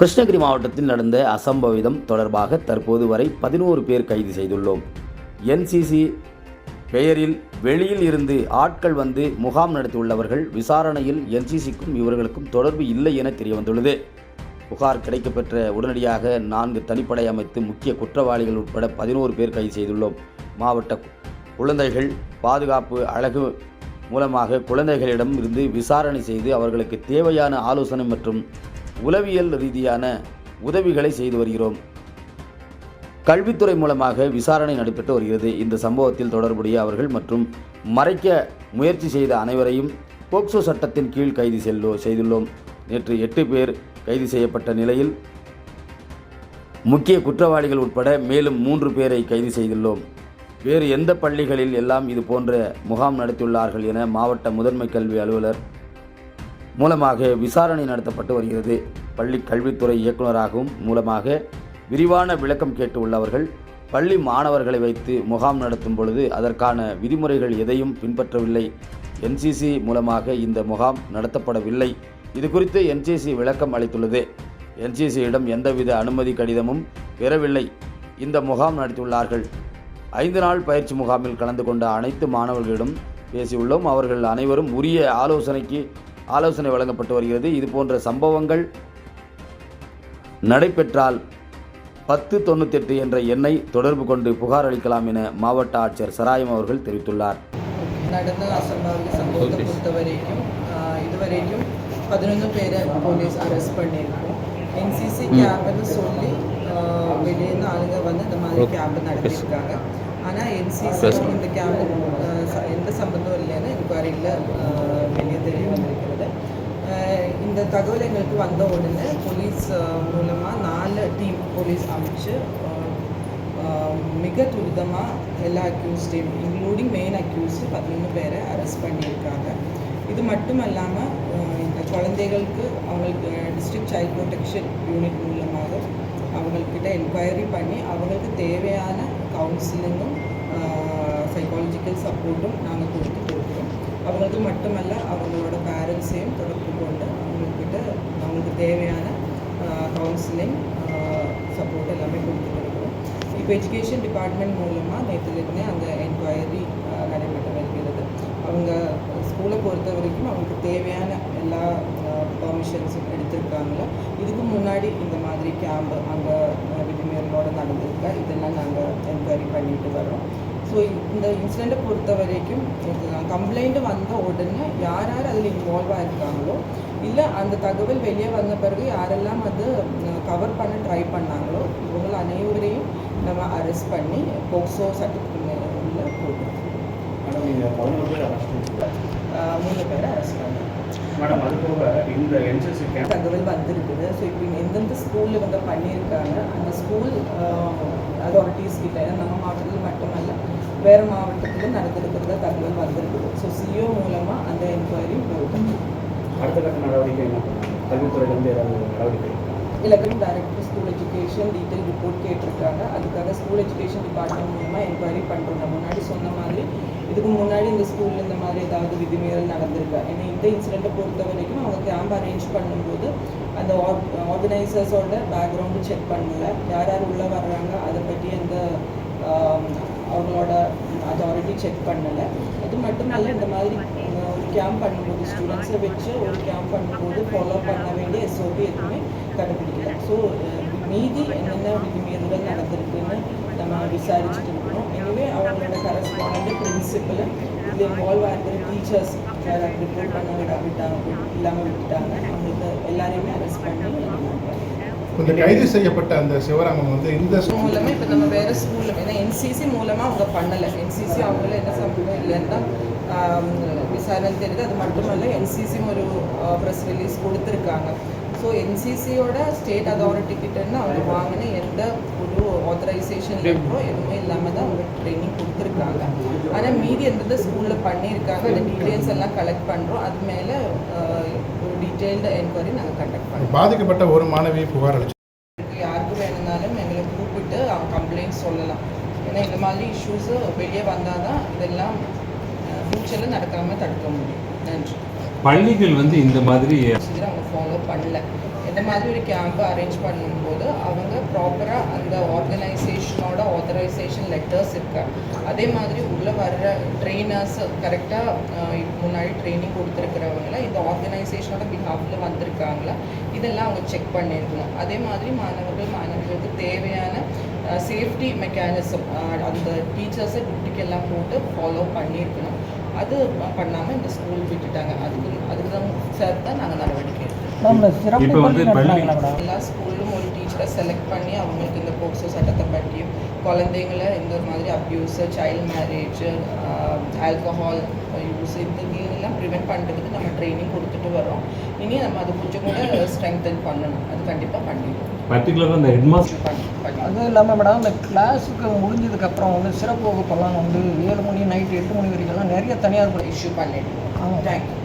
கிருஷ்ணகிரி மாவட்டத்தில் நடந்த அசம்பவிதம் தொடர்பாக தற்போது வரை பதினோரு பேர் கைது செய்துள்ளோம். என்சிசி பெயரில் வெளியில் இருந்து ஆட்கள் வந்து முகாம் நடத்தியுள்ளவர்கள் விசாரணையில் என்சிசிக்கும் இவர்களுக்கும் தொடர்பு இல்லை என தெரியவந்துள்ளது. புகார் கிடைக்கப்பெற்ற உடனடியாக நான்கு தனிப்படை அமைத்து முக்கிய குற்றவாளிகள் உட்பட பதினோரு பேர் கைது செய்துள்ளோம். மாவட்ட குழந்தைகள் பாதுகாப்பு அழகு மூலமாக குழந்தைகளிடம் இருந்து விசாரணை செய்து அவர்களுக்கு தேவையான ஆலோசனை மற்றும் உளவியல் ரீதியான உதவிகளை செய்து வருகிறோம். கல்வித்துறை மூலமாக விசாரணை நடைபெற்று வருகிறது. இந்த சம்பவத்தில் தொடர்புடைய அவர்கள் மற்றும் மறைக்க முயற்சி செய்த அனைவரையும் போக்சோ சட்டத்தின் கீழ் கைது செல்லோ செய்துள்ளோம். நேற்று எட்டு பேர் கைது செய்யப்பட்ட நிலையில் முக்கிய குற்றவாளிகள் உட்பட மேலும் மூன்று பேரை கைது செய்துள்ளோம். வேறு எந்த பள்ளிகளில் எல்லாம் இது போன்ற முகாம் நடத்தியுள்ளார்கள் என மாவட்ட முதன்மை கல்வி அலுவலர் மூலமாக விசாரணை நடத்தப்பட்டு வருகிறது. பள்ளி கல்வித்துறை இயக்குநராகவும் மூலமாக விரிவான விளக்கம் கேட்டு உள்ளவர்கள் பள்ளி மாணவர்களை வைத்து முகாம் நடத்தும் பொழுது அதற்கான விதிமுறைகள் எதையும் பின்பற்றவில்லை. என்சிசி மூலமாக இந்த முகாம் நடத்தப்படவில்லை. இது குறித்து என்சிசி விளக்கம் அளித்துள்ளது. என்சிசியிடம் எந்தவித அனுமதி கடிதமும் பெறவில்லை. இந்த முகாம் நடத்தியுள்ளார்கள். ஐந்து நாள் பயிற்சி முகாமில் கலந்து கொண்ட அனைத்து மாணவர்களிடம் பேசியுள்ளோம். அவர்கள் அனைவரும் உரிய ஆலோசனைக்கு ஆலோசனை வழங்கப்பட்டு வருகிறது. இது போன்ற சம்பவங்கள் நடைபெற்றால் பத்து தொண்ணூத்தெட்டு என்ற எண்ணை தொடர்பு கொண்டு புகார் அளிக்கலாம் என மாவட்ட ஆட்சியர் சராயம் அவர்கள் தெரிவித்துள்ளார். നടന്ന അസംഭാവ്യ സംഭവത്തെ പൊറുത്തവരേക്കും ഇതുവരേക്കും പതിനൊന്ന് പേരെ പോലീസ് അറസ്റ്റ് ஆளுங்க வந்து இந்த மாதிரி கேம்ப் நடத்தியிருக்காங்க. ஆனால் என்சிசி இந்த கேம்ப் எந்த சம்பந்தம் இல்லைன்னு என்கொயரியில் வெளியே தெரிய வந்திருக்கிறது இந்த தகவல் எங்களுக்கு வந்த உடனே போலீஸ் மூலமாக நாலு டீம் போலீஸ் அமைச்சு மிக துரிதமாக எல்லா அக்யூஸ்டையும் இன்க்ளூடிங் மெயின் அக்யூஸ்டு பதினொன்று பேரை அரெஸ்ட் பண்ணியிருக்காங்க. இது மட்டும் இல்லாமல் இந்த குழந்தைகளுக்கு அவங்களுக்கு டிஸ்ட்ரிக்ட் சைல்ட் ப்ரொடெக்ஷன் யூனிட் மூலமாக அவங்கக்கிட்ட என்கொயரி பண்ணி அவங்களுக்கு தேவையான கவுன்சிலிங்கும் சைக்காலஜிக்கல் சப்போர்ட்டும் நாங்கள் கொடுத்து கொடுக்குறோம். அவங்களுக்கு மட்டுமல்ல அவங்களோட பேரண்ட்ஸையும் தொடர்பு கொண்டு அவங்கக்கிட்ட அவங்களுக்கு தேவையான கவுன்சிலிங் சப்போர்ட் எல்லாமே கொடுத்து கொடுக்குறோம். இப்போ எஜுகேஷன் டிபார்ட்மெண்ட் மூலமாக நேற்றுலேருந்தே அந்த என்கொயரி நடைபெற்று வருகிறது. அவங்க ஸ்கூலை பொறுத்த வரைக்கும் அவங்களுக்கு தேவையான எல்லா பெர்மிஷன்ஸ் எடுத்திருக்காங்களோ இதுக்கு முன்னாடி இந்த மாதிரி கேம்ப் அங்கே விதிமீறலோடு நடந்திருக்கா? இதெல்லாம் நாங்கள் என்கொயரி பண்ணிட்டு வரோம் ஸோ இந்த இன்சிடெண்ட்டை பொறுத்த வரைக்கும் கம்ப்ளைண்ட் வந்த உடனே யார் யார் அதில் இன்வால்வ் இருக்காங்களோ இல்லை அந்த தகவல் வெளியே வந்த பிறகு யாரெல்லாம் அது கவர் பண்ண ட்ரை பண்ணாங்களோ இவங்களை அனைவரையும் நம்ம அரெஸ்ட் பண்ணி போக்சோ சட்டத்துக்கு உள்ள மூணு பேரை அரெஸ்ட் மேடம் அது போக இந்த என்சிசி தகவல் வந்திருக்குது. ஸோ இப்போ எந்தெந்த ஸ்கூலில் இவங்க பண்ணியிருக்காங்க அந்த ஸ்கூல் அத்தாரிட்டிஸ் கிட்ட நம்ம மாவட்டத்தில் மட்டுமல்ல வேறு மாவட்டத்தில் நடந்திருக்கிறத தகவல் வந்திருக்குது. ஸோ சிஓ மூலமாக அந்த என்கொயரி போகும் அடுத்த கட்ட நடவடிக்கை என்ன? பண்ணாங்க கல்வித்துறையிலேருந்து ஏதாவது நடவடிக்கை? இருக்கா? இலக்கம் director school education detail report கேட்டிருக்காங்க. அதுக்காக ஸ்கூல் எஜுகேஷன் டிபார்ட்மெண்ட் மூலமாக என்கொயரி பண்ணுறோம் நான் முன்னாடி சொன்ன மாதிரி இதுக்கு முன்னாடி இந்த ஸ்கூலில் இந்த மாதிரி ஏதாவது விதிமீறல் நடந்திருக்கா? ஏன்னா இந்த இன்சிடெண்ட்டை பொறுத்த வரைக்கும் அவங்க கேம்ப் அரேஞ்ச் பண்ணும்போது அந்த ஆர்கனைசர்ஸோட பேக்ரவுண்டு செக் பண்ணல. யார் யார் உள்ளே வர்றாங்க அதை பற்றி அந்த அவங்களோட அதாரிட்டி செக் பண்ணலை. அது மட்டும் இல்லை இந்த மாதிரி ஒரு கேம்ப் பண்ணும்போது ஸ்டூடெண்ட்ஸை வச்சு ஒரு கேம்ப் பண்ணும்போது ஃபாலோ பண்ண வேண்டிய எஸ்ஓபி எதுவுமே கடைபிடிக்கல ஸோ மீதி என்னென்ன விதிமீறல்கள் நடந்திருக்குன்னு நம்ம விசாரிச்சுட்டு இருக்கிறோம் எனவே அவங்களோட கரஸ்பாண்ட் பிரின்சிபல் இதில் இன்வால்வ் ஆகிற டீச்சர்ஸ் யார் ரிப்போர்ட் பண்ண விட விட்டாங்க இல்லாமல் விட்டுட்டாங்க அவங்களுக்கு எல்லாரையுமே அரெஸ்ட் பண்ணி இந்த கைது செய்யப்பட்ட அந்த சிவராமன் வந்து இந்த மூலமாக இப்போ நம்ம வேறு ஸ்கூலில் ஏன்னா என்சிசி மூலமாக அவங்க பண்ணலை. என்சிசி அவங்கள என்ன சம்பவம் இல்லைன்னா விசாரணை தெரியுது. அது மட்டுமல்ல என்சிசியும் ஒரு ப்ரெஸ் ரிலீஸ் கொடுத்துருக்காங்க. ஸோ என்சிசியோட ஸ்டேட் அத்தாரிட்டி கிட்டேருந்து அவங்க வாங்கின எந்த ஒரு ஆத்தரைசேஷன் லெட்டரோ எதுவுமே இல்லாமல் தான் அவங்க ட்ரைனிங் கொடுத்துருக்காங்க. ஆனால் மீதி எந்தெந்த ஸ்கூலில் பண்ணியிருக்காங்க. அந்த டீட்டெயில்ஸ் எல்லாம் கலெக்ட் பண்ணுறோம் அது மேலே ஒரு டீட்டெயில்டு என்கொயரி நாங்கள் கண்டக்ட் பண்ணுறோம் பாதிக்கப்பட்ட ஒரு மாணவி புகார் அளிச்சு யாருக்கு வேணும்னாலும் எங்களை கூப்பிட்டு அவங்க கம்ப்ளைண்ட் சொல்லலாம். ஏன்னா ஏன்னா இந்த மாதிரி இஷ்யூஸு வெளியே வந்தால் தான் இதெல்லாம் ஃப்யூச்சரில் நடக்காமல் தடுக்க முடியும். நன்றி. பள்ளிகள் வந்து இந்த மாதிரி அவங்க ஃபாலோ பண்ணல. இந்த மாதிரி ஒரு கேம்ப் அரேஞ்ச் பண்ணும்போது அவங்க ப்ராப்பராக அந்த ஆர்கனைசேஷனோட ஆத்தரைசேஷன் லெட்டர்ஸ் இருக்கு. அதே மாதிரி உள்ளே வர்ற ட்ரெயினர்ஸ் கரெக்டாக முன்னாடி ட்ரைனிங் கொடுத்துருக்கிறவங்கள இந்த ஆர்கனைசேஷனோட பிஹாஃபில் வந்திருக்காங்களா? இதெல்லாம் அவங்க செக் பண்ணியிருக்கணும் அதே மாதிரி மாணவர்கள் மாணவிகளுக்கு தேவையான சேஃப்டி மெக்கானிசம் அந்த டீச்சர்ஸை டியூட்டிக்கெல்லாம் போட்டு ஃபாலோ பண்ணியிருக்கணும் அது பண்ணாமல் இந்த ஸ்கூல் விட்டுட்டாங்க. அதுக்கு அதுக்கு தான் சார் தான் நாங்கள் நடவடிக்கை எடுத்தோம். இப்போ வந்து எல்லா ஸ்கூல்லும் ஒரு டீச்சரை செலக்ட் பண்ணி அவங்களுக்கு இந்த போக்சோ சட்டத்தை பற்றியும் குழந்தைங்கள இந்த மாதிரி abuse child marriage alcohol use இந்த இதெல்லாம் ப்ரிவெண்ட் பண்ணுறதுக்கு நம்ம ட்ரைனிங் கொடுத்துட்டு வரோம் இனி நம்ம அது கொஞ்சம் கூட ஸ்ட்ரெங்தன் பண்ணணும். அது கண்டிப்பாக பண்ணிடுவோம். பர்டிகுலராக ஹெட்மாஸ்டர் அதுவும் இல்லாமல் மேடம் இந்த கிளாஸுக்கு முடிஞ்சதுக்கப்புறம் வந்து சிறப்பு வகுப்பெல்லாம் வந்து ஏழு மணி நைட்டு எட்டு மணி வரைக்கும்லாம் நிறைய தனியார் இஷ்யூ பண்ணிடுவோம். ஆமாம் தேங்க்யூ